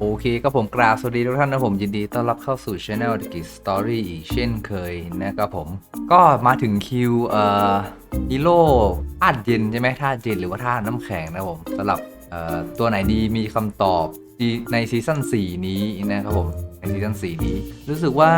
โอเคก็ผมกราบสวัสดีทุกท่านนะผมยินดีต้อนรับเข้าสู่ช anel ธุรกิจสตอรี่อีกเช่นเคยนะครับผม ก็มาถึงคิวเอ่อฮีโร่ธาตุเย็นใช่ไหมธาตุเย็นหรือว่าธาตุน้ำแข็งนะครับผมสำหรับเอ่อตัวไหนดีมีคำตอบในซีซั่น4 นี้นะครับผมในซีซั่น4 นี้ รู้สึกว่า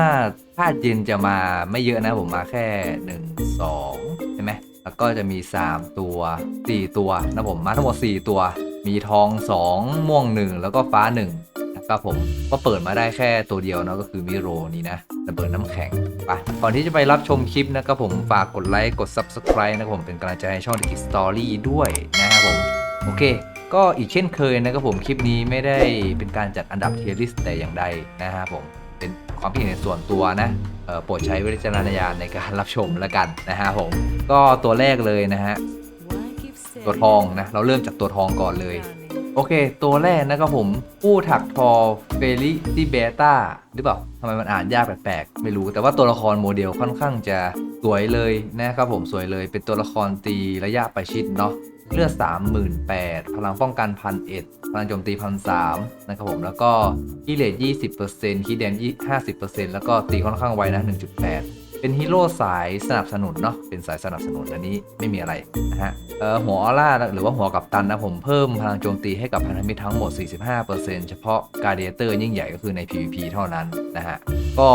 ธาตุเย็นจะมาไม่เยอะนะผมมาแค่ 1 2 ใช่ไหมแล้วก็จะมี 3 ตัว 4 ตัวนะผมมาทั้งหมด 4 ตัว มีทอง 2 ม่วง 1 แล้วก็ฟ้า1นะครับผมก็เปิดมาได้แค่ตัวเดียวเนาะก็คือมิโรนี้นะระเบิดน้ำแข็งไปก่อนที่จะไปรับชมคลิปนะครับผมฝากกดไลค์กด Subscribe นะครับผมเป็นกำลังใจให้ช่องดิกิสตอรี่ด้วยนะครับผมโอเคก็อีกเช่นเคยนะครับผมคลิปนี้ไม่ได้เป็นการจัดอันดับเทียริสแต่อย่างใดนะครับผมเป็นความคิดเห็นส่วนตัวนะโปรดใช้วิจารณญาณในการรับชมแล้วกันนะฮะผมก็ตัวแรกเลยนะฮะ ตัวทองนะ เราเริ่มจากตัวทองก่อนเลย โอเค ตัวแรกนะครับผมผู้ถักทอเฟลิซิเบต้าหรือเปล่าทำไมมันอ่านยากแปลกๆ ไม่รู้ แต่ว่าตัวละครโมเดลค่อนข้างจะสวยเลยนะครับผมสวยเลย เป็นตัวละครตีระยะประชิดเนาะเลือด38,000 พลังป้องกันพันเอ็ดพลังโจมตีพันสามนะครับผม แล้วก็ฮีเลต20%คีแดน50%แล้วก็ตีค่อนข้างไวนะ 1.8 เป็นฮีโร่สายสนับสนุนเนาะเป็นสายสนับสนุนอันนี้ไม่มีอะไรนะฮะเอ่อหัวออร่าหรือว่าหัวกับตันนะผมเพิ่มพลังโจมตีให้กับพันธมิตรทั้งหมด 45%เฉพาะการเดียเตอร์ยิ่งใหญ่ก็คือใน PVP เท่านั้นนะฮะก็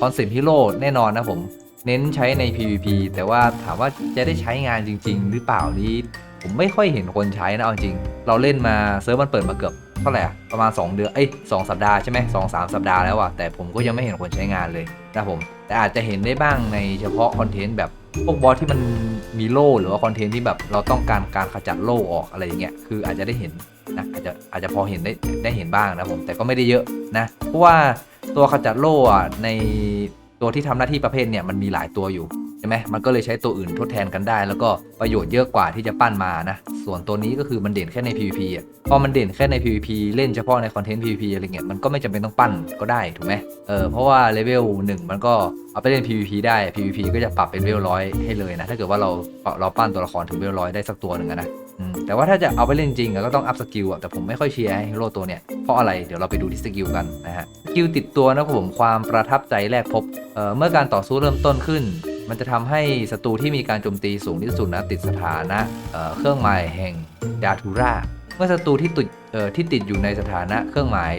คอนเซ็ปต์ฮีโร่แน่นอนนะผมเน้นใช้ใน PVP แต่ว่าถามว่าจะได้ใช้งานจริง ๆ หรือเปล่านี้ผมไม่ค่อยเห็นคนใช้นะเอาจริง เราเล่นมาเซิร์ฟมันเปิดมาเกือบเท่าไหร่ประมาณ 2 เดือนเอ้ยสสัปดาห์ใช่ไหมสองสามสัปดาห์แล้วอะแต่ผมก็ยังไม่เห็นคนใช้งานเลยนะผม แต่อาจจะเห็นได้บ้างในเฉพาะคอนเทนต์แบบพวกบอสที่มันมีโล่หรือว่าคอนเทนต์ที่แบบเราต้องการการขจัดโล่ออกอะไรอย่างเงี้ยคืออาจจะได้เห็นนะอาจจะอาจจะพอเห็นได้ได้เห็นบ้างนะผมแต่ก็ไม่ได้เยอะนะเพราะว่าตัวขจัดโล่ะในตัวที่ทำหน้าที่ประเภทเนี่ยมันมีหลายตัวอยู่ ช่ไหมมันก็เลยใช้ตัวอื่นทดแทนกันได้ แล้วก็ประโยชน์เยอะกว่าที่จะปั้นมานะ ส่วนตัวนี้ก็คือมันเด่นแค่ใน PVP อะ พอมันเด่นแค่ใน PVP เล่นเฉพาะในคอนเทนต์ PVP อะไรเงี้ย มันก็ไม่จำเป็นต้องปั้นก็ได้ถูกไหมเออ เพราะว่าเลเวลหนึ่งมันก็เอาไปเล่น PVP ได้ PVP ก็จะปรับเป็นเลเวลร้อยให้เลยนะ ถ้าเกิดว่าเราเราปั้นตัวละครถึงเลเวลร้อยได้สักตัวหนึ่งนะอืมแต่ว่าถ้าจะเอาไปเล่นจริงก็ต้องอัพสกิลอะแต่ผมไม่ค่อยเชียร์ให้ฮีโร่ตัวเนี้ย เพราะอะไร เดี๋ยวเราไปดูที่สกิลกันนะฮะ สกิลติดตัวนะผม ความประทับใจแรกพบ เอ่อ เมื่อการต่อสู้เริ่มต้นขึ้น มันจะทำให้ศัตรูที่มีการโจมตีสูงที่สุดนะติดสถานะเเครื่องหมายแห่งดาทูราเมื่อศัตรูที่ติดเอ่อที่ติดอยู่ในสถานะเครื่องหมาย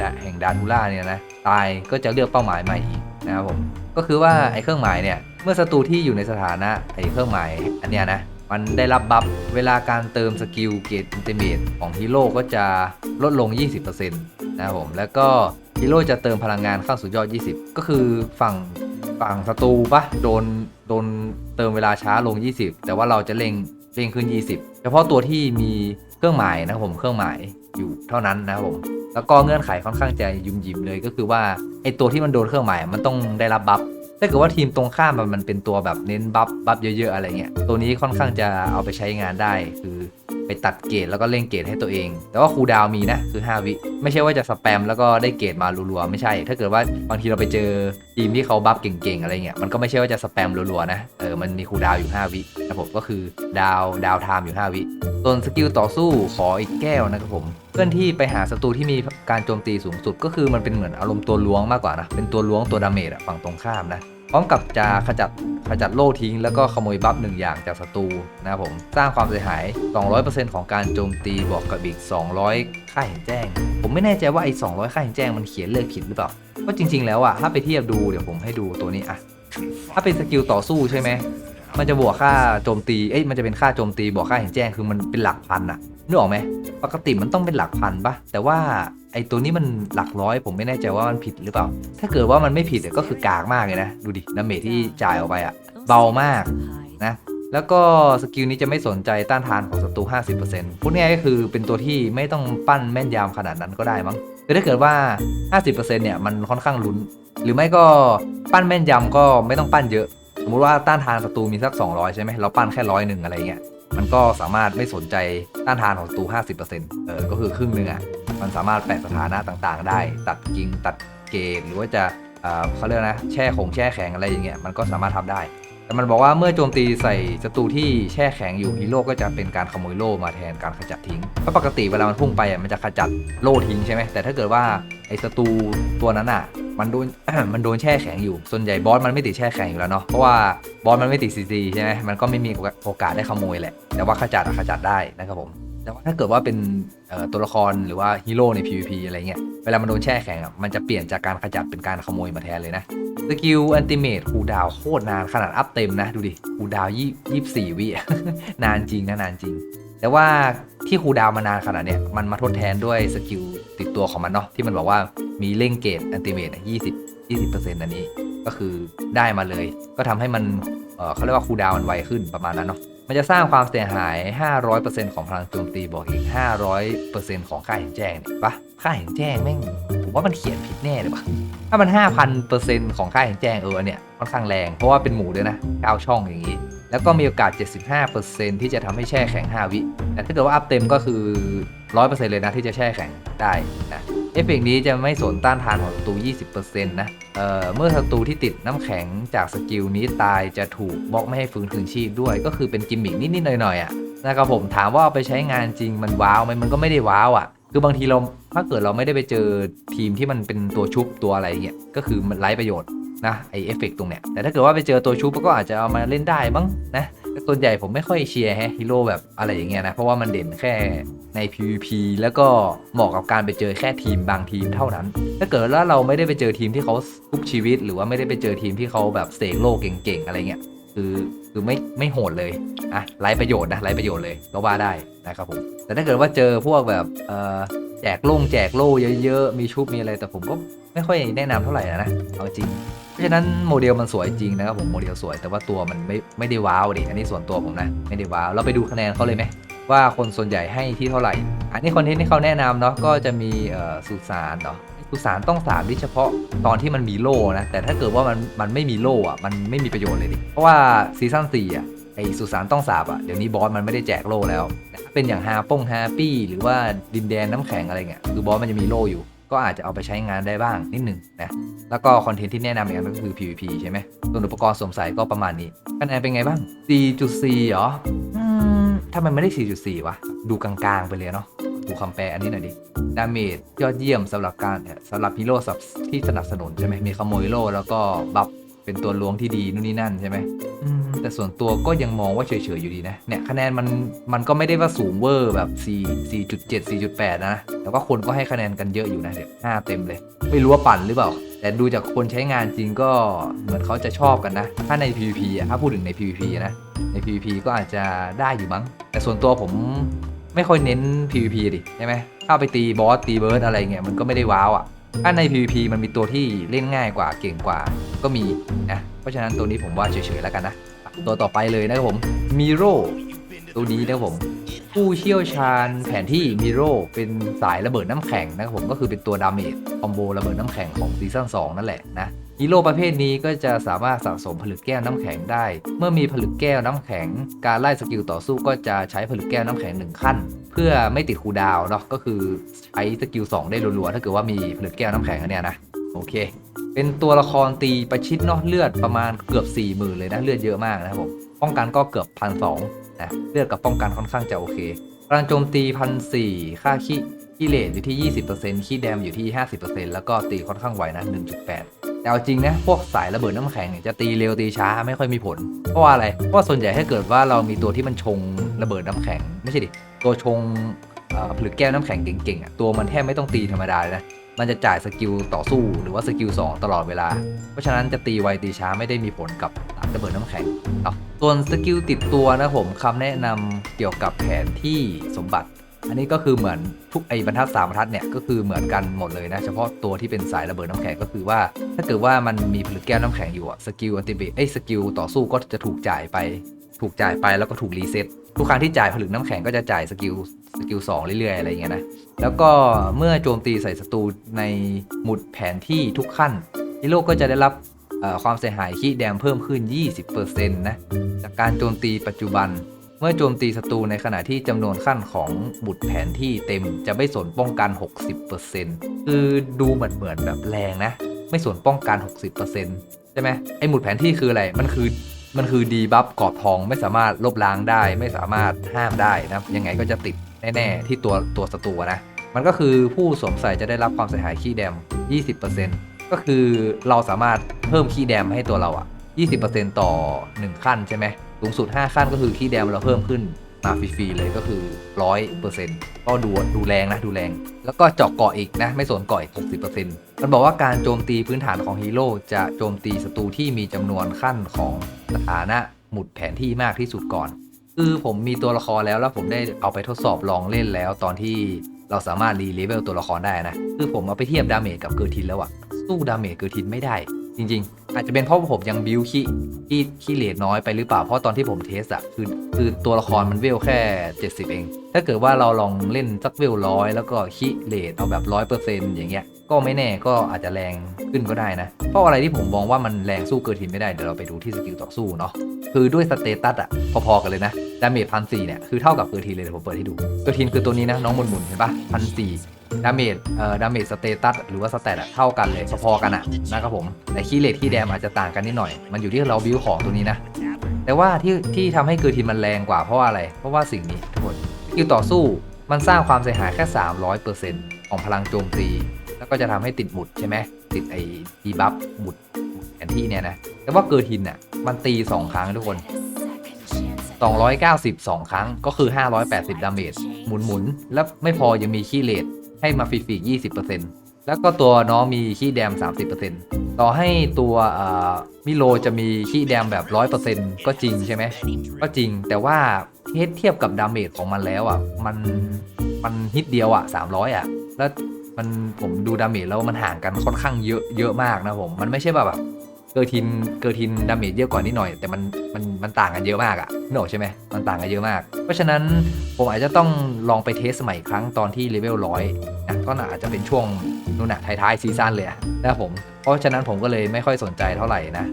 ดาดแห่งดาทูราเนี่ยนะตายก็จะเลือกเป้าหมายใหม่อีกนะครับผมก็คือว่าไอ้เครื่องหมายเนี่ยเมื่อศัตรูที่อยู่ในสถานะไอ้เครื่องหมายอันเนี้ยนะมันได้รับบัฟเวลาการเติมสกิลเกตอินเตอร์เมดของฮีโร่ก็จะลดลง 20%นะครับผมแล้วก็ฮีโร่จะเติมพลังงานขั้นสุดยอด 20 ก็คือฝั่ง ฝั่งศัตรูปะโดนโดนเติมเวลาช้าลง 20 แต่ว่าเราจะเร่งเร่งขึ้น 20 เฉพาะตัวที่มีเครื่องหมายนะครับผมเครื่องหมายอยู่เท่านั้นนะครับผมแล้วก็เงื่อนไขค่อนข้างจะยุ่มยิมเลยก็คือว่าไอตัวที่มันโดนเครื่องหมายมันต้องได้รับบัฟถ้าเกิดว่าทีมตรงข้ามมันมันเป็นตัวแบบเน้นบัฟบัฟเยอะๆอะไรเงี้ยตัวนี้ค่อนข้างจะเอาไปใช้งานได้คือ ไปตัดเกรดแล้วก็เล่งเกรดให้ตัวเอง แต่ว่าครูดาวมีนะคือ 5 วิ ไม่ใช่ว่าจะสแปมแล้วก็ได้เกรดมารัวๆไม่ใช่ ถ้าเกิดว่าบางทีเราไปเจอทีมที่เขาบัฟเก่งๆอะไรเงี้ยมันก็ไม่ใช่ว่าจะสแปมรัวๆนะเออมันมีครูดาวอยู่ 5 วินะผมก็คือดาวดาวไทม์อยู่ 5 วิส่วนสกิลต่อสู้ขออีกแก้วนะครับผมเคลื่อนที่ไปหาศัตรูที่มีการโจมตีสูงสุด ก็คือมันเป็นเหมือนอารมณ์ตัวล้วงมากกว่านะเป็นตัวล้วงตัวดาเมจอะฝั่งตรงข้ามนะ พร้อมกับจะขจัดขจัดโล่ทิ้ง แล้วก็ขโมยบัฟหนึ่งอย่างจากศัตรูนะครับผมสร้างความเสียหาย 200%ของการโจมตีบวกกับอีก 200 ค่าเห็นแจ้ง ผมไม่แน่ใจว่าไอ้200 ค่าเห็นแจ้งมันเขียนเลขผิดหรือเปล่าเพราะจริง ๆ แล้วอะถ้าไปเทียบดูเดี๋ยวผมให้ดูตัวนี้อะถ้าเป็นสกิลต่อสู้ใช่ไหมมันจะบวกค่าโจมตีเอ้ยมันจะเป็นค่าโจมตีบวกค่าเห็นแจ้งคือมันเป็นหลักพันอะนึกออกไหมปกติมันต้องเป็นหลักพันปะแต่ว่า ไอตัวนี้มันหลักร้อย ผมไม่แน่ใจว่ามันผิดหรือเปล่า ถ้าเกิดว่ามันไม่ผิดก็คือกากมากเลยนะ ดูดิดาเมจที่จ่ายออกไปอะเบามากนะแล้วก็สกิลนี้จะไม่สนใจต้านทานของศัตรู 50%พูดง่ายก็คือเป็นตัวที่ไม่ต้องปั้นแม่นยำขนาดนั้นก็ได้มั้งคือถ้าเกิดว่า 50%เนี่ยมันค่อนข้างลุ้น หรือไม่ก็ปั้นแม่นยำก็ไม่ต้องปั้นเยอะ สมมติว่าต้านทานศัตรูมีสัก 200 ใช่ไหมเราปั้นแค่ร้อยหนึ่งอะไรเงี้ย มันก็สามารถไม่สนใจต้านทานของศัตรู50%เออก็คือครึ่งหนึ่งอะมันสามารถแปะสถานะต่างๆ ได้ ตัดกิงตัดเกณฑ์หรือว่าจะเอ่อเขาเรียกนะแช่คงแช่แข็งอะไรอย่างเงี้ยมันก็สามารถทำได้ แต่มันบอกว่าเมื่อโจมตีใส่ศัตรูที่แช่แข็งอยู่ฮีโร่ก็จะเป็นการขโมยโล่มาแทนการขจัดทิ้งเพราะปกติเวลามันพุ่งไปอะมันจะขจัดโล่ทิ้งใช่ไหมแต่ถ้าเกิดว่า ไอ้ศัตรูตัวนั้นอะมันโดนมันโดนแช่แข็งอยู่ ส่วนใหญ่บอสมันไม่ติดแช่แข็งอยู่แล้วเนาะ เพราะว่าบอสมันไม่ติดซีซีใช่ไหมมันก็ไม่มีโอกาสได้ขโมยแหละ แต่ว่าขจัดอะขจัดได้นะครับผม แต่ว่าถ้าเกิดว่าเป็นตัวละครหรือว่าฮีโร่ใน PVP อะไรเงี้ย เวลามันโดนแช่แข็งอะ มันจะเปลี่ยนจากการขจัดเป็นการขโมยมาแทนเลยนะ สกิลอันติเมตคูดาวโคตรนานขนาดอัพเต็มนะ ดูดิคูดาวยี่ยี่สี่วิ นานจริงนะนานจริง แต่ว่าที่คูดาวมานานขนาดเนี้ย มันมาทดแทนด้วยสกิล ติดตัวของมันเนาะที่มันบอกว่ามีเล่งเกตอันติเมตยี่สิบยี่สิบเปอร์เซ็นต์อันนี้ก็คือได้มาเลย ก็ทำให้มันเเขาเรียกว่าคูดาวมันไวขึ้นประมาณนั้นเนาะมันจะสร้างความเสียหาย 500%ของพลังโจมตีบอกอีก 500%ของค่าเห็นแจ้งนี่ปะค่าเห็นแจ้งแม่งผมว่ามันเขียนผิดแน่เลยวะถ้ามัน 5,000%ของค่าเห็นแจ้งเออเนี่ยค่อนข้างแรงเพราะว่าเป็นหมูด้วยนะ9ช่องอย่างนี้ แล้วก็มีโอกาส 75%ที่จะทำให้แช่แข็ง 5 วิ แต่ถ้าเกิดว่าอัพเต็มก็คือ 100%เลยนะที่จะแช่แข็งได้นะเอฟเฟกนี้จะไม่สนต้านทานของศัตรู 20%นะเอ่อเมื่อศัตรูที่ติดน้ำแข็งจากสกิลนี้ตายจะถูกบล็อกไม่ให้ฟื้นคืนชีพด้วย ก็คือเป็นกิมมิกนิดๆหน่อยๆอะนะครับผมถามว่าเอาไปใช้งานจริงมันว้าวไหมมันก็ไม่ได้ว้าวอะ คือบางทีเราถ้าเกิดเราไม่ได้ไปเจอทีมที่มันเป็นตัวชุบตัวอะไรเงี้ยก็คือมันไร้ประโยชน์ นะไอเอฟเฟกต์ตรงเนี้ยแต่ถ้าเกิดว่าไปเจอตัวชุบก็อาจจะเอามาเล่นได้บ้างนะต่ส่วนใหญ่ผมไม่ค่อยเชียร์ฮะฮีโร่แบบอะไรอย่างเงี้ยนะ เพราะว่ามันเด่นแค่ใน PVP แล้วก็เหมาะกับการไปเจอแค่ทีมบางทีมเท่านั้น ถ้าเกิดว่าเราไม่ได้ไปเจอทีมที่เขาทุบชีวิต หรือว่าไม่ได้ไปเจอทีมที่เขาแบบเสกโลเก่งๆอะไรเงี้ยคือคือไม่ไม่โหดเลยอะไร้ประโยชน์นะไร้ประโยชน์เลยก็ว่าได้นะครับผมแต่ถ้าเกิดว่าเจอพวกแบบเอ่อแจกลงแจกโล่เยอะๆมีชุบมีอะไรแต่ผมก็ไม่ค่อยแนะนำเท่าไหร่นะนะเอาจริง เพราะฉะนั้นโมเดลมันสวยจริงนะครับผมโมเดลสวยแต่ว่าตัวมันไม่ไม่ได้ว้าวดิอันนี้ส่วนตัวผมนะไม่ได้ว้าวเราไปดูคะแนนเขาเลยไหมว่าคนส่วนใหญ่ให้ที่เท่าไหร่ อันนี้คอนเทนต์ที่เขาแนะนำเนาะก็จะมีสุสานเนาะสุสานต้องสามที่เฉพาะตอนที่มันมีโล่นะแต่ถ้าเกิดว่ามันมันไม่มีโล่อะมันไม่มีประโยชน์เลยดิเพราะว่าซีซั่นสี่อะไอสุสานต้องสาบอะเดี๋ยวนี้บอสมันไม่ได้แจกโล่แล้ว เป็นอย่างฮาป้งฮาปี้หรือว่าดินแดนน้ำแข็งอะไรเงี้ยคือบอสมันจะมีโล่อยู่ ก็อาจจะเอาไปใช้งานได้บ้างนิดหนึ่งนะแล้วก็คอนเทนต์ที่แนะนำอีกอันก็คือ PVP ใช่ไหมส่วนอุปกรณ์สวมใส่ก็ประมาณนี้คะแนนเป็นไงบ้าง 4.4เหรออืมทำไมไม่ได้ 4.4วะดูกลางๆไปเลยเนาะดูคำแปลอันนี้หน่อยดิดาเมจยอดเยี่ยมสำหรับการสำหรับฮีโร่สับที่สนับสนุนใช่ไหมมีขโมยโล่แล้วก็บัฟเป็นตัวล้วงที่ดีนู่นนี่นั่นใช่ไหมอืม แต่ส่วนตัวก็ยังมองว่าเฉยๆอยู่ดีนะ เนี่ยคะแนนมันมันก็ไม่ได้ว่าสูงเวอร์แบบ 4 4.7 4.8 นะ แต่ว่าคนก็ให้คะแนนกันเยอะอยู่นะเดี๋ยว5เต็มเลย ไม่รู้ว่าปั่นหรือเปล่า แต่ดูจากคนใช้งานจริงก็เหมือนเขาจะชอบกันนะ ถ้าใน PVP อะถ้าพูดถึงใน PVP นะ ใน PVP ก็อาจจะได้อยู่มั้ง แต่ส่วนตัวผมไม่ค่อยเน้น PVP ดิใช่ไหมเข้าไปตีบอสตีเบิร์ดอะไรเงี้ยมันก็ไม่ได้ว้าวอะถ้าใน PVP มันมีตัวที่เล่นง่ายกว่าเก่งกว่าก็มีนะ เพราะฉะนั้นตัวนี้ผมว่าเฉยๆแล้วกันนะ ตัวต่อไปเลยนะครับผมมิโรตัวนี้นะครับผมผู้เชี่ยวชาญแผนที่มิโรเป็นสายระเบิดน้ำแข็งนะครับผมก็คือเป็นตัวดาเมจคอมโบระเบิดน้ำแข็งของซีซั่น2นั่นแหละนะฮีโร่ประเภทนี้ก็จะสามารถสะสมผลึกแก้วน้ำแข็งได้ เมื่อมีผลึกแก้วน้ำแข็ง การไล่สกิลต่อสู้ก็จะใช้ผลึกแก้วน้ำแข็งหนึ่งขั้น เพื่อไม่ติดคูดาวเนาะก็คือใช้สกิล2ได้รัวๆถ้าเกิดว่ามีผลึกแก้วน้ำแข็งอันเนี้ยนะ โอเค เป็นตัวละครตีประชิดเนาะเลือดประมาณเกือบ4 0,000เลยนะเลือดเยอะมากนะครับผมป้องกันก็เกือบพันสองนะเลือดกับป้องกันค่อนข้างจะโอเคพลังโจมตีพันสี่ค่าขี้ขี้เลนอยู่ที่ 20%ขี้แดมอยู่ที่ 50%แล้วก็ตีค่อนข้างไวนะ1.8แต่เอาจริงนะพวกสายระเบิดน้ำแข็งเนี่ยจะตีเร็วตีช้าไม่ค่อยมีผล เพราะว่าอะไร เพราะาส่วนใหญ่ถ้าเกิดว่าเรามีตัวที่มันชงระเบิดน้ำแข็ง ไม่ใช่ดิตัวชงเอ่อผลึกแก้วน้ำแข็งเก่งๆอะตัวมันแทบไม่ต้องตีธรรมดาเลยนะ มันจะจ่ายสกิลต่อสู้หรือว่าสกิล2ตลอดเวลา เพราะฉะนั้นจะตีไวตีช้าไม่ได้มีผลกับสายระเบิดน้ำแข็งเนาะส่วนสกิลติดตัวนะผมคำแนะนำเกี่ยวกับแผนที่สมบัติ อันนี้ก็คือเหมือนทุกไอ้บรรทัดสามบรรทัดเนี่ยก็คือเหมือนกันหมดเลยนะ เฉพาะตัวที่เป็นสายระเบิดน้ำแข็งก็คือว่า ถ้าเกิดว่ามันมีผลึกแก้วน้ำแข็งอยู่สกิลอันติเบตไอ้สกิลต่อสู้ก็จะถูกจ่ายไป ถูกจ่ายไปแล้วก็ถูกรีเซ็ต ทุกครั้งที่จ่ายผลึกน้ำแข็งก็จะจ่ายสกิลสกิลสองเรื่อยๆ อะไรอย่างเงี้ยนะ แล้วก็เมื่อโจมตีใส่ศัตรูในหมุดแผนที่ทุกขั้นฮีโร่ก็จะได้รับความเสียหายคีแดมเพิ่มขึ้น 20%นะจากการโจมตีปัจจุบัน เมื่อโจมตีศัตรูในขณะที่จำนวนขั้นของบุตรแผนที่เต็มจะไม่สนป้องกัน 60%คือดูเหมือนเหมือนแบบแรงนะ ไม่สนป้องกัน 60%ใช่ไหมไอหมุดแผนที่คืออะไร มันคือ มันคือดีบัฟกรอบทองไม่สามารถลบล้างได้ ไม่สามารถห้ามได้นะยังไงก็จะติดแน่ๆที่ตัวตัวศัตรูนะ มันก็คือผู้สวมใส่จะได้รับความเสียหายขี้แดม 20%ก็คือเราสามารถเพิ่มขี้แดมให้ตัวเราอะ20%ต่อ 1 ขั้นใช่ไหมสูงสุด 5 ขั้นก็คือขี้แดมเราเพิ่มขึ้น มาฟรีๆเลยก็คือ100%ก็ดูดูแรงนะดูแรง แล้วก็เจาะเกาะอีกนะ ไม่สนเกาะอีก60%มันบอกว่าการโจมตีพื้นฐานของฮีโร่จะโจมตีศัตรูที่มีจำนวนขั้นของสถานะหมุดแผนที่มากที่สุดก่อน คือผมมีตัวละครแล้วแล้วผมได้เอาไปทดสอบลองเล่นแล้วตอนที่เราสามารถรีเลเวลตัวละครได้นะ คือผมเอาไปเทียบดาเมจกับเกอร์ทินแล้วอะสู้ดาเมจเกอร์ทินไม่ได้ จริง ๆ อาจจะเป็นเพราะผมยังบิวขี้ขี้ขี้เลดน้อยไปหรือเปล่าเพราะตอนที่ผมเทสอะคือคือตัวละครมันเวลแค่ 70 เอง ถ้าเกิดว่าเราลองเล่นสักเวลร้อยแล้วก็ขี้เลดเอาแบบร้อยเปอร์เซ็นต์อย่างเงี้ย ก็ไม่แน่ก็อาจจะแรงขึ้นก็ได้นะ เพราะอะไรที่ผมมองว่ามันแรงสู้เกอร์ทินไม่ได้ เดี๋ยวเราไปดูที่สกิลต่อสู้เนาะคือด้วยสเตตัสอะพอๆกันเลยนะดาเมจพันสี่เนี่ยคือเท่ากับเกอร์ทินเลยเดี๋ยวผมเปิดให้ดูเกอร์ทินคือตัวนี้นะน้องหมุนเห็นปะพันสี่ดาเมจเอ่อดาเมจสเตตัสหรือว่าสแตทอะเท่ากันเลยพอๆกันอะนะครับผมแต่คีเลทคีย์แดมอาจจะต่างกันนิดหน่อย มันอยู่ที่เราบิวของตัวนี้นะแต่ว่าที่ที่ทำให้เกอร์ทินมันแรงกว่าเพราะว่าอะไร เพราะว่าสิ่งนี้ทุกคนสกิลต่อสู้มันสร้างความเสียหายแค่ 300%ของพลังโจมตี แล้วก็จะทำให้ติดหมุดใช่ไหมติดไอ้ดีบัฟหมุดแผนที่เนี่ยนะ แต่ว่าเกอร์ทินอะมันตี 2 ครั้งทุกคน 290 2 ครั้งก็คือ 580 ดาเมจหมุนหมุนแล้วไม่พอยังมีขี้เลดให้มาฟรีๆ20%แล้วก็ตัวน้องมีขี้แดม 30%ต่อให้ตัวเอ่อมิโลจะมีขี้แดมแบบ 100%ก็จริงใช่ไหมก็จริงแต่ว่าเทียบเทียบกับดาเมจของมันแล้วอะมันมันฮิตเดียวอะ 300 อะ แล้ว มันผมดูดาเมจแล้วมันห่างกันค่อนข้างเยอะเยอะมากนะผม มันไม่ใช่แบบแบบเกอร์ทินเกอร์ทินดาเมจเยอะกว่านิดหน่อย แต่มันมันมันต่างกันเยอะมากอะนึกออกใช่ไหมมันต่างกันเยอะมาก เพราะฉะนั้นผมอาจจะต้องลองไปเทสใหม่อีกครั้งตอนที่เลเวลร้อยนะก็น่าอาจจะเป็นช่วงนู่นนะท้ายๆซีซั่นเลยนะผม เพราะฉะนั้นผมก็เลยไม่ค่อยสนใจเท่าไหร่นะ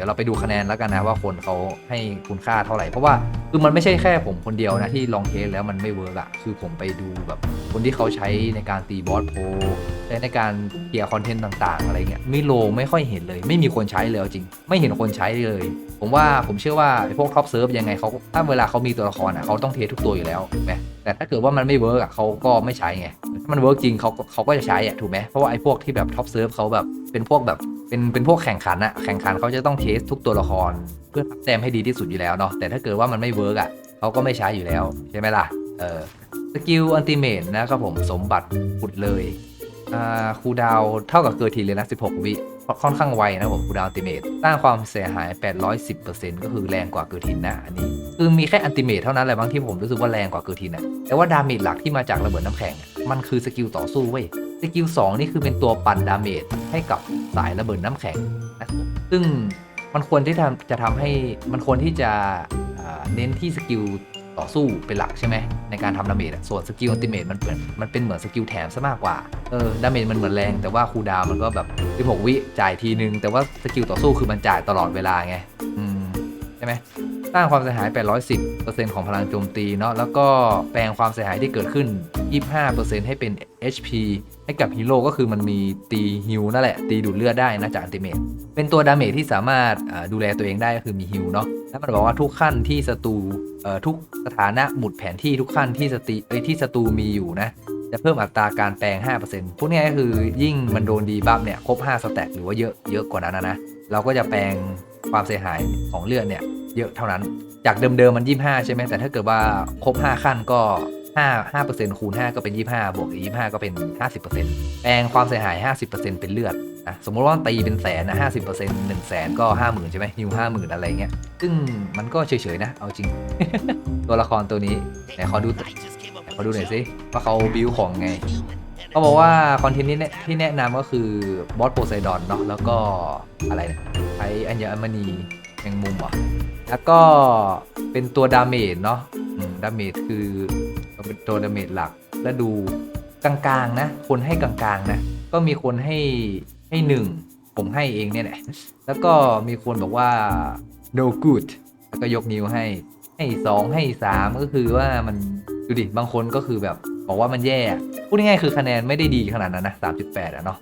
ดี๋ยวเราไปดูคะแนนแล้วกันนะว่าคนเขาให้คุณค่าเท่าไหร่ เพราะว่าคือมันไม่ใช่แค่ผมคนเดียวนะที่ลองเทสแล้วมันไม่เวิร์กอะคือผมไปดูแบบคนที่เขาใช้ในการตีบอสโพลใช้ในการเกี่ยร์คอนเทนต์ต่างๆ อะไรเงี้ยมิโลไม่ค่อยเห็นเลย ไม่มีคนใช้เลยจริง ไม่เห็นคนใช้เลย ผมว่าผมเชื่อว่าพวกท็อปเซิร์ฟยังไงเขาถ้าเวลาเขามีตัวละครอะเขาต้องเทสทุกตัวอยู่แล้วไหมแต่ถ้าเกิดว่ามันไม่เวิร์กอะเขาก็ไม่ใช้ไง มันเวิร์กจริงเขาเขาก็จะใช้อะถูกไหมเพราะว่าไอ้พวกที่แบบท็อปเซิร์ฟเขาแบบเป็นพวกแบบเป็นเป็นพวกแข่งขันอะแข่งขันเขาจะต้องเทสทุกตัวละคร เพื่อแต้มให้ดีที่สุดอยู่แล้วเนาะแต่ถ้าเกิดว่ามันไม่เวิร์กอะเขาก็ไม่ใช้อยู่แล้วใช่ไหมล่ะเออสกิลอันติเมตนะครับผมสมบัติขุดเลยอ่าคูดาวเท่ากับเกิร์ทีเลยนะ 16 วิ ค่อนข้างไวนะผมคูดาวติเมตสร้างความเสียหาย 810%ก็คือแรงกว่าเกิร์ทินนะอันนี้คือมีแค่อันติเมตเท่านั้นแหละบางที่ผมรู้สึกว่าแรงกว่าเกิร์ทินอะแต่ว่าดาเมจหลักที่มาจากระเบิดน้ำแข็ง มันคือสกิลต่อสู้เว้ยสกิล2นี่คือเป็นตัวปั่นดาเมจให้กับสายระเบิดน้ำแข็งนะครับซึ่งมันควรที่จะทำให้มันควรที่จะเน้นที่สกิล ต่อสู้เป็นหลักใช่ไหมในการทำดาเมจส่วนสกิลอัลติเมทมันเปนมันเป็นเหมือนสกิลแถมซะมากกว่าเออดาเมจมันเหมือนแรงแต่ว่าคูดาวมันก็แบบ16วิจ่ายทีนึง แต่ว่าสกิลต่อสู้คือมันจ่ายตลอดเวลาไงอืม ใช่ไหมสร้างความเสียหาย 810%ของพลังโจมตีเนาะแล้วก็แปลงความเสียหายที่เกิดขึ้น 25%ให้เป็น HP ให้กับฮีโร่ก็คือมันมีตีฮิลนั่นแหละ ตีดูดเลือดได้นะจากอันติเมตเป็นตัวดาเมจที่สามารถดูแลตัวเองได้ก็คือมีฮิลเนาะแล้วมันบอกว่าทุกขั้นที่ศัตรูทุกสถานะหมุดแผนที่ทุกขั้นที่สติเอ้ที่ศัตรูมีอยู่นะจะเพิ่มอัตราการแปลง 5%พวกนี้ก็คือยิ่งมันโดนดีบัฟเนี่ยครบ 5 สแต็กหรือว่าเยอะเยอะกว่านั้นนะนะเราก็จะแปลง ความเสียหายของเลือดเนี่ยเยอะเท่านั้น จากเดิมๆมัน 25 ใช่ไหมแต่ถ้าเกิดว่าครบ 5 ขั้นก็ 5 5%คูณ 5 ก็เป็น 25 บวกอีก25 ก็เป็น 50%แปลงความเสียหาย 50%เป็นเลือดนะสมมติว่าตีเป็นแสนนะ50% 1แสนก็ 50,000 ใช่ไหมฮิว50,000 อะไรเงี้ย ซึ่งมันก็เฉยๆนะ เอาจริง ตัวละครตัวนี้ไหนขอดูไหนขอดูหน่อยสิว่าเขาบิวของไง เขาบอกว่าคอนเทนต์นี้เนี่ยที่แนะนำก็คือบอสโพไซดอนเนาะแล้วก็อะไรเนี่ยใช้อัญมณีแมงมุมเหรอะแล้วก็เป็นตัวดาเมจเนาะดาเมจคือเป็นตัวดาเมจหลัก แล้วดูกลางๆนะ คนให้กลางๆนะ ก็มีคนให้ให้หนึ่งผมให้เองเนี่ยแหละแล้วก็มีคนบอกว่า no good แล้วก็ยกนิ้วให้ให้สองให้สามก็คือว่ามันดูดิบางคนก็คือแบบ บอกว่ามันแย่ พูดง่ายๆคือคะแนนไม่ได้ดีขนาดนั้นนะสามจุดแปดอะเนาะ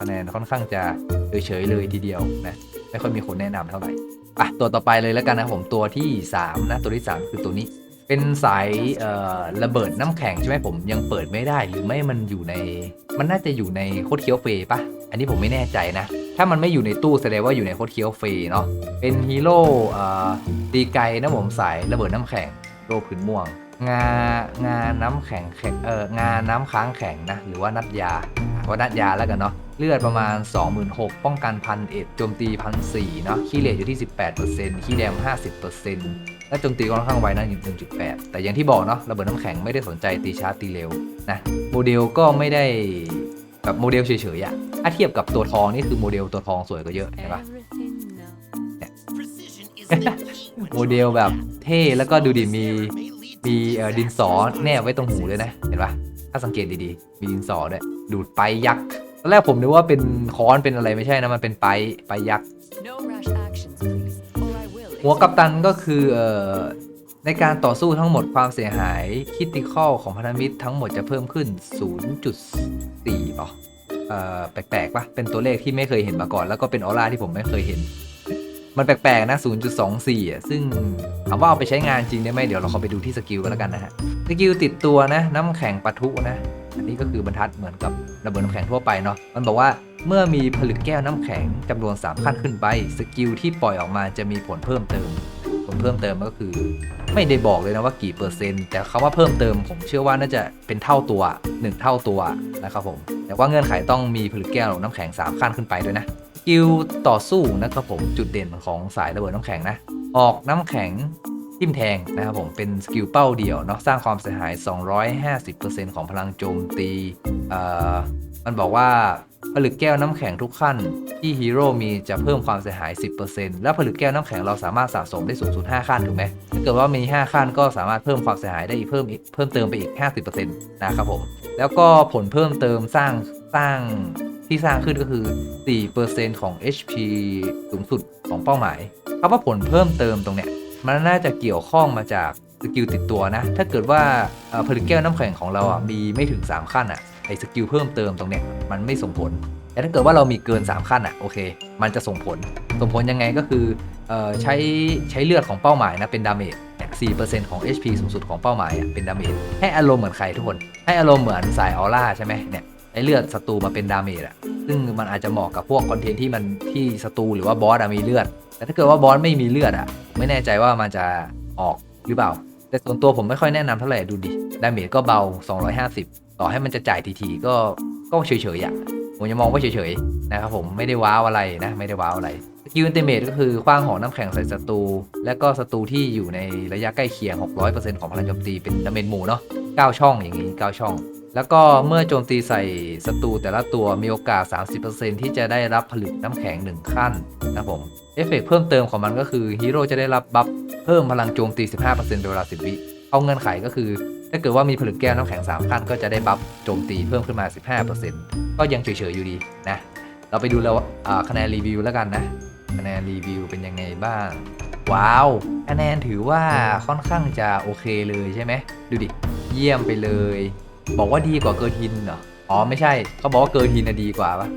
คะแนนค่อนข้างจะเฉยๆเลยทีเดียวนะไม่ค่อยมีคนแนะนำเท่าไหร่อะตัวต่อไปเลยแล้วกันนะผมตัวที่3นะตัวที่ 3 คือตัวนี้ เป็นสายระเบิดน้ำแข็งใช่ไหมผมยังเปิดไม่ได้หรือไม่มันอยู่ใน มันน่าจะอยู่ในโคดเคียวเฟยปะอันนี้ผมไม่แน่ใจนะถ้ามันไม่อยู่ในตู้แสดงว่าอยู่ในโคดเคียวเฟยเนาะเป็นฮีโร่ตีไกลนะผมสายระเบิดน้ำแข็งโลผืนม่วง งางาน้ำแข็งแข็งเอองาน้ำค้างแข็งนะหรือว่านัดยาว่านัดยาแล้วกันเนาะเลือดประมาณ 26,000 ป้องกันพันเอ็ดโจมตีพันสี่เนาะขี้เหร่อยู่ที่ 18%ขี้แดม50%และโจมตีค่อนข้างไวนะอยู่1.8แต่อย่างที่บอกเนาะระเบิดน้ำแข็งไม่ได้สนใจตีช้าตีเร็วนะโมเดลก็ไม่ได้แบบโมเดลเฉยๆอะถ้าเทียบกับตัวทองนี่คือโมเดลตัวทองสวยกว่าเยอะเห็นปะโมเดลแบบเท่แล้วก็ดูดิมี มีเอ่อดินสอแนบไว้ตรงหูเลยนะ เห็นปะถ้าสังเกตดีๆ มีดินสอด้วย ดูดไปยักษ์ตอนแรกผมนึกว่าเป็นค้อนเป็นอะไรไม่ใช่นะ มันเป็นไปไปยักษ์ No rash actions, please, or I will. หัวกัปตันก็คือเอ่อในการต่อสู้ทั้งหมดความเสียหายคิติคอลของพันธมิตรทั้งหมดจะเพิ่มขึ้น 0.4ป่ะเอ่อแปลกๆปะเป็นตัวเลขที่ไม่เคยเห็นมาก่อน แล้วก็เป็นออร่าที่ผมไม่เคยเห็น มันแปลกๆนะ 0.24 อะ ซึ่งถามว่าเอาไปใช้งานจริงได้ไหมเดี๋ยวเราเข้าไปดูที่สกิลกันแล้วกันนะฮะ สกิลติดตัวนะ น้ำแข็งปะทุนะ อันนี้ก็คือบรรทัดเหมือนกับระเบิดน้ำแข็งทั่วไปเนาะ มันบอกว่าเมื่อมีผลึกแก้วน้ำแข็งจำนวน 3 ขั้นขึ้นไป สกิลที่ปล่อยออกมาจะมีผลเพิ่มเติม ผลเพิ่มเติมก็คือ ไม่ได้บอกเลยนะว่ากี่เปอร์เซ็นต์ แต่คำว่าเพิ่มเติมผมเชื่อว่าน่าจะเป็นเท่าตัว 1 เท่าตัวนะครับผม แต่ว่าเงื่อนไขต้องมีผลึกแก้วน้ำแข็ง 3 ขั้นขึ้นไปด้วยนะ กิลต่อสู้นะครับผมจุดเด่นของสายระเบิดน้ำแข็งนะ ออกน้ำแข็งทิ่มแทงนะครับผมเป็นสกิลเป้าเดียวเนาะสร้างความเสียหาย 250%ของพลังโจมตีมันบอกว่าผลึกแก้วน้ำแข็งทุกขั้นที่ฮีโร่มีจะเพิ่มความเสียหาย 10%และผลึกแก้วน้ำแข็งเราสามารถสะสมได้สูงสุด5ขั้นถูกไหมถ้าเกิดว่ามี 5 ขั้นก็สามารถเพิ่มความเสียหายได้อีกเพิ่มอีกเพิ่มเติมไปอีก 50%นะครับผม แล้วก็ผลเพิ่มเติมสร้างสร้าง ที่สร้างขึ้นก็คือ 4%ของ HP สูงสุดของเป้าหมายคำว่าผลเพิ่มเติมตรงเนี้ยมันน่าจะเกี่ยวข้องมาจากสกิลติดตัวนะ ถ้าเกิดว่าผลึกแก้วน้ำแข็งของเราอะมีไม่ถึง 3 ขั้นอะไอ้สกิลเพิ่มเติมตรงเนี้ยมันไม่ส่งผล แต่ถ้าเกิดว่าเรามีเกิน 3 ขั้นอะโอเค มันจะส่งผล ส่งผลยังไงก็คืออใช้ใช้เลือดของเป้าหมายนะเป็นดาเมจเนี่ย4%ของ HP สูงสุดของเป้าหมายอะเป็นดาเมจให้อารมณ์เหมือนใครทุกคน ให้อารมณ์เหมือนสายออร่าใช่ไหมเนี่ย ไอเลือดศัตรูมาเป็นดาเมจอะซึ่งมันอาจจะเหมาะกับพวกคอนเทนต์ที่มันที่ศัตรูหรือว่าบอสอะมีเลือด แต่ถ้าเกิดว่าบอสไม่มีเลือดอะไม่แน่ใจว่ามันจะออกหรือเปล่า แต่ส่วนตัวผมไม่ค่อยแนะนำเท่าไหร่ดูดิดาเมจก็เบา 250 ต่อให้มันจะจ่ายทีๆก็ก็เฉยๆอะผมจะมองว่าเฉยๆนะครับผมไม่ได้ว้าวอะไรนะไม่ได้ว้าวอะไรสกิลอันเตเมตก็คือคว้างหอกน้ำแข็งใส่ศัตรู และก็ศัตรูที่อยู่ในระยะใกล้เคียง 600%ของพลังโจมตีเป็นดาเมจหมู่เนาะ9ช่องอย่างนี้ 9 ช่อง แล้วก็เมื่อโจมตีใส่ศัตรูแต่ละตัวมีโอกาส 30%ที่จะได้รับผลึกน้ำแข็ง 1 ขั้นนะครับผม เอฟเฟกต์เพิ่มเติมของมันก็คือฮีโร่จะได้รับบัฟเพิ่มพลังโจมตี 15%เป็นเวลา 10 วิเอาเงื่อนไขก็คือ ถ้าเกิดว่ามีผลึกแก้วน้ำแข็ง 3 ขั้น ก็จะได้บัฟโจมตีเพิ่มขึ้นมา 15%ก็ยังเฉยๆอยู่ดีนะ เราไปดูแล้วคะแนนรีวิวแล้วกันนะคะแนนรีวิวเป็นยังไงบ้าง ว้าวคะแนนถือว่าค่อนข้างจะโอเคเลยใช่ไหมดูดิ เยี่ยมไปเลย บอกว่าดีกว่าเกอร์ทินเหรอ อ๋อไม่ใช่เขาบอกว่าเกอร์ทินน่ะดีกว่าปะ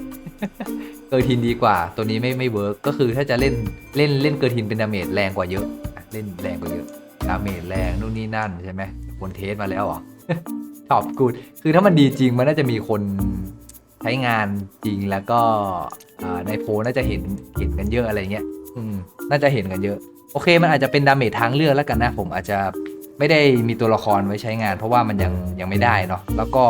เกอร์ทินดีกว่า ตัวนี้ไม่ไม่เวิร์กก็คือถ้าจะเล่นเล่นเล่นเกอร์ทินเป็นดาเมจแรงกว่าเยอะอะเล่นแรงกว่าเยอะดาเมจแรงนู่นนี่นั่นใช่ไหมคนเทสมาแล้วเหรอชอบกูดคือถ้ามันดีจริงมันน่าจะมีคนใช้งานจริงแล้วก็อ่าในโพลน่าจะเห็นเห็นกันเยอะอะไรเงี้ย อืม น่าจะเห็นกันเยอะ โอเค มันอาจจะเป็นดาเมจทางเลือกแล้วกันนะ ผมอาจจะ ไม่ได้มีตัวละครไว้ใช้งาน เพราะว่ามันยังยังไม่ได้เนาะแล้วก็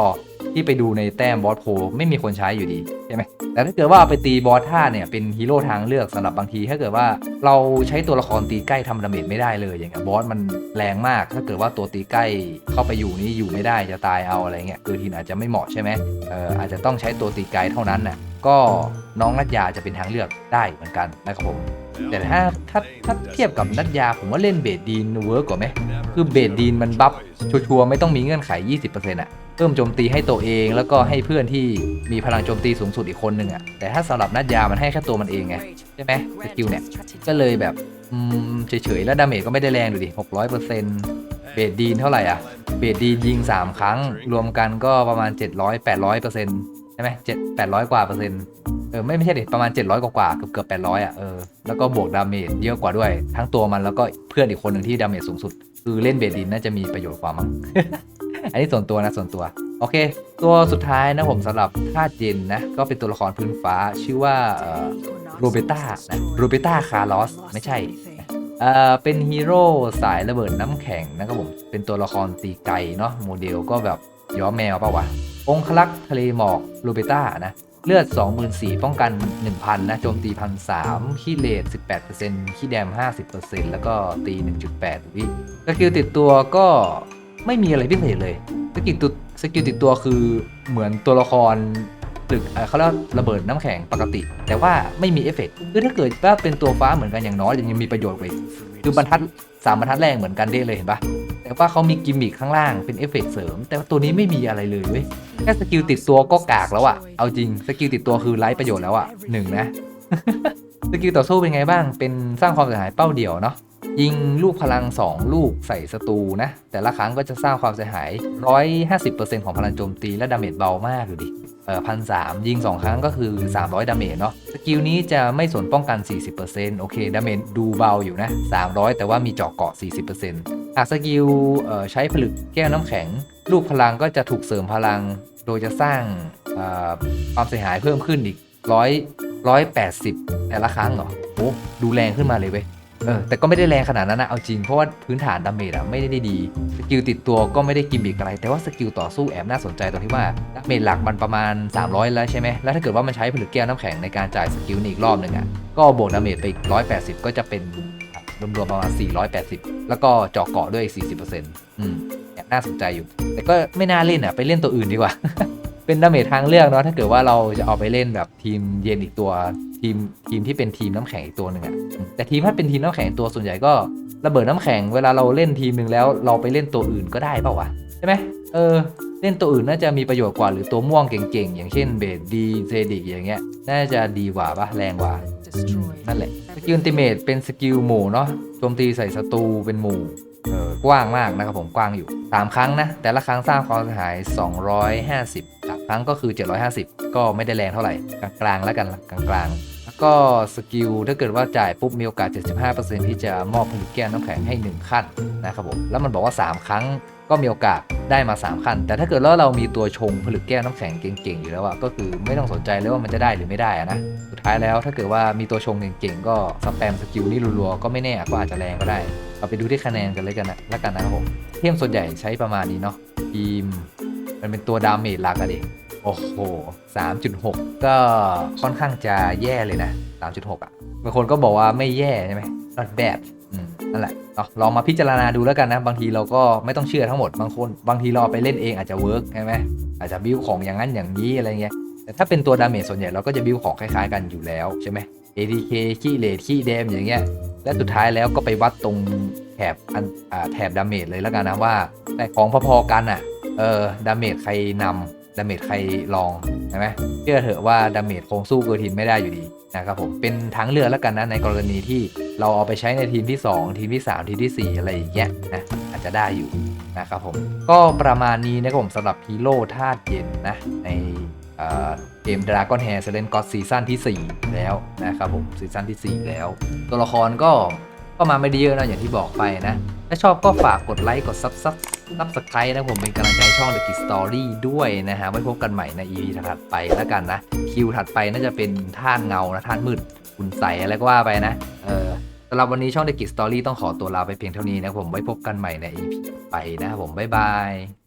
ที่ไปดูในแต้มบอสโพลไม่มีคนใช้อยู่ดีใช่ไหมแต่ถ้าเกิดว่าไปตีบอสท่าเนี่ยเป็นฮีโร่ทางเลือกสำหรับบางที ถ้าเกิดว่าเราใช้ตัวละครตีใกล้ทำดาเมจไม่ได้เลยอย่างเงี้ยบอสมันแรงมาก ถ้าเกิดว่าตัวตีใกล้เข้าไปอยู่นี่อยู่ไม่ได้จะตายเอาอะไรเงี้ยเกิดทีนอาจจะไม่เหมาะใช่ไหมเอออาจจะต้องใช้ตัวตีไกลเท่านั้นน่ะ ก็น้องนัดยาจะเป็นทางเลือกได้เหมือนกันนะครับผม แต่ถ้าถ้าถ้าเทียบกับนัดยาผมว่าเล่นเบดดีนเวิร์กกว่าไหมคือเบดดีนมันบัฟชัวร์ๆไม่ต้องมีเงื่อนไข 20%อะเพิ่มโจมตีให้ตัวเองแล้วก็ให้เพื่อนที่มีพลังโจมตีสูงสุดอีกคนหนึ่งอะแต่ถ้าสำหรับนัดยามันให้แค่ตัวมันเองไงใช่ไหมสกิลเนี่ยก็เลยแบบเฉยๆแล้วดาเมจก็ไม่ได้แรงดูดิ600%เบดดีนเท่าไหร่อะเบดดีนยิง 3 ครั้ง รวมกันก็ประมาณ 700 800% ใช่ไหม7 800กว่าเปอร์เซ็นต์เออไม่ไม่ใช่ดิประมาณ 700 กว่าๆเกือบเกือบ800อะเออแล้วก็บวกดาเมจเยอะกว่าด้วย ทั้งตัวมันแล้วก็เพื่อนอีกคนหนึ่งที่ดาเมจสูงสุด คือเล่นเบดินน่าจะมีประโยชน์กว่ามั้งอันนี้ส่วนตัวนะส่วนตัว โอเค ตัวสุดท้ายนะผมสำหรับธาตุเย็นนะ ก็เป็นตัวละครพื้นฟ้าชื่อว่าโรเบต้านะโรเบต้าคาร์ลอสไม่ใช่เอ่อเป็นฮีโร่สายระเบิดน้ำแข็งนะครับผมเป็นตัวละครตีไกเนาะโมเดลก็แบบย้อมแมวปะวะ องคลักษ์ทะเลหมอกโรเบต้านะเลือด 24,000 ป้องกัน 1,000 นะ โจมตี1,300ขี้เลด18%ขี้แดม 50%แล้วก็ตี 1.8 วิสกิลติดตัวก็ไม่มีอะไรพิเศษเลย สกิลติดสกิลติดตัวคือเหมือนตัวละครตึกเขาเรียกว่าระเบิดน้ำแข็งปกติ แต่ว่าไม่มีเอฟเฟกต์คือถ้าเกิดว่าเป็นตัวฟ้าเหมือนกันอย่างน้อยยังมีประโยชน์ไปคือบรรทัดสามบรรทัดแรกเหมือนกันได้เลยเห็นปะ แต่ว่าเขามีกิมมิคข้างล่างเป็นเอฟเฟกต์เสริม แต่ว่าตัวนี้ไม่มีอะไรเลยเว้ยแค่สกิลติดตัวก็กากแล้วอะเอาจริงสกิลติดตัวคือไร้ประโยชน์แล้วอะหนึ่งนะสกิลต่อสู้เป็นไงบ้าง เป็นสร้างความเสียหายเป้าเดี่ยวเนาะยิงลูกพลัง 2 ลูกใส่ศัตรูนะ แต่ละครั้งก็จะสร้างความเสียหาย 150%ของพลังโจมตีและดาเมจเบามากดูดิเออพันสยิง 2 ครั้งก็คือ 300 ดาเมจเนาะสกิลนี้จะไม่สนป้องกัน 40%โอเค ดาเมจดูเบาอยู่นะ 300 แต่ว่ามีเจาะเกาะ 40% หากสกิลเอ่อใช้ผลึกแก้วน้ำแข็ง ลูกพลังก็จะถูกเสริมพลัง โดยจะสร้างเอ่อความเสียหายเพิ่มขึ้นอีกร้อยร้อยแปดสิบแต่ละครั้งเหรอโอ้ดูแรงขึ้นมาเลยเว้ยเออแต่ก็ไม่ได้แรงขนาดนั้นนะเอาจริงเพราะว่าพื้นฐานดาเมจอะไม่ได้ดีสกิลติดตัวก็ไม่ได้กิมบิกอะไร แต่ว่าสกิลต่อสู้แอบน่าสนใจตรงที่ว่าดาเมจหลักมันประมาณ 300 แล้วใช่ไหมแล้วถ้าเกิดว่ามันใช้ผลึกแก้วน้ำแข็งในการจ่ายสกิลนี้อีกรอบหนึ่งอะก็บวกดาเมจไปอีก180 ก็จะเป็น รวมๆประมาณ 480 แล้วก็เจาะเกาะด้วยอีก40%อืมแอบน่าสนใจอยู่ แต่ก็ไม่น่าเล่นอะไปเล่นตัวอื่นดีกว่า เป็นดาเมจทางเลือกเนาะถ้าเกิดว่าเราจะเอาไปเล่นแบบทีมเย็นอีกตัวทีมทีมที่เป็นทีมน้ำแข็งอีกตัวหนึ่งอะอืมแต่ทีมถ้าเป็นทีมน้ำแข็งตัวส่วนใหญ่ก็ระเบิดน้ำแข็งเวลาเราเล่นทีมหนึ่งแล้วเราไปเล่นตัวอื่นก็ได้เปล่าวะใช่ไหมเออเล่นตัวอื่นน่าจะมีประโยชน์กว่าหรือตัวม่วงเก่งๆ อย่างเช่นเบดดีเซดิกอย่างเงี้ยน่าจะดีกว่าปะแรงกว่า Destroyed. นั่นแหละ สกิลอันติเมตเป็นสกิลหมู่เนาะ โจมตีใส่ศัตรูเป็นหมู่เออกว้างมากนะครับผมกว้างอยู่ 3 ครั้งนะ แต่ละครั้งสร้างความเสียหาย 250สามครั้งก็คือ 750 ก็ไม่ได้แรงเท่าไหร่ กลางๆแล้วกันกลางๆ แล้วก็สกิลถ้าเกิดว่าจ่ายปุ๊บมีโอกาส 75%ที่จะมอบผลึกแก้วน้ำแข็งให้ 1 ขั้นนะครับผม แล้วมันบอกว่า 3 ครั้ง ก็มีโอกาสได้มา3ขั้นแต่ถ้าเกิดว่าเรามีตัวชงผลึกแก้วน้ำแข็งเก่งๆอยู่แล้วอะก็คือไม่ต้องสนใจเลยว่ามันจะได้หรือไม่ได้อะนะ สุดท้ายแล้วถ้าเกิดว่ามีตัวชงเก่งๆก็สแปมสกิลนี่รัวๆก็ไม่แน่ก็อาจจะแรงก็ได้ เอาไปดูที่คะแนนกันเลยกันนะแล้วกันนะครับผมเทมส่วนใหญ่ใช้ประมาณนี้เนาะทีมมันเป็นตัวดาเมจหลักอะดิโอ้โห 3.6 ก็ค่อนข้างจะแย่เลยนะ 3.6อะบางคนก็บอกว่าไม่แย่ใช่ไหม not bad นั่นแหละเนาลองมาพิจารณาดูแล้วกันนะ บางทีเราก็ไม่ต้องเชื่อทั้งหมดบางคนบางทีเราเอาไปเล่นเองอาจจะเวิร์กใช่ไหมอาจจะบิวของอย่างนั้นอย่างนี้อะไรเงี้ยแต่ถ้าเป็นตัวดาเมจส่วนใหญ่เราก็จะบิวของคล้ายๆกันอยู่แล้วใช่ไหม ADK ขี้เลดขี้เดมอย่างเงี้ยและสุดท้ายแล้วก็ไปวัดตรงแถบอันแถบดาเมจเลยแล้วกันนะว่า แต่ของพอๆกันอะเออดาเมจใครนำ ดาเมจใครรองใช่ไหมเชื่อเถอะว่าดาเมจคงสู้เกอร์ทินไม่ได้อยู่ดีนะครับผมเป็นทางเลือกแล้วกันนะในกรณีที่เราเอาไปใช้ในทีมที่ 2 ทีมที่ 3 ทีมทีสี่ 4 อะไรอย่างเงี้ยนะอาจจะได้อยู่นะครับผมก็ประมาณนี้นะครับผมสำหรับฮีโร่ธาตุเย็นนะในเกม Dragon Hair s e l e n God ซีซั่นที่ 4 แล้วนะครับผมซีซั่นที่ 4 แล้ว ตัวละครก็ ก็มาไม่ได้เยอะนะอย่างที่บอกไปนะ ถ้าชอบก็ฝากกดไลค์กดซับซับซับสไครต์นะผมเป็นกำลังใจช่อง The Kid Story ด้วยนะฮะไว้พบกันใหม่ใน EP ถัดไปแล้วกันนะ คิวถัดไปน่าจะเป็นท่านเงานะท่านมืดคุณใสอะไรก็ว่าไปนะ เออสำหรับวันนี้ช่อง The Kid Story ต้องขอตัวลาไปเพียงเท่านี้นะผมไว้พบกันใหม่ใน EP ไปนะครับผมบ๊ายบาย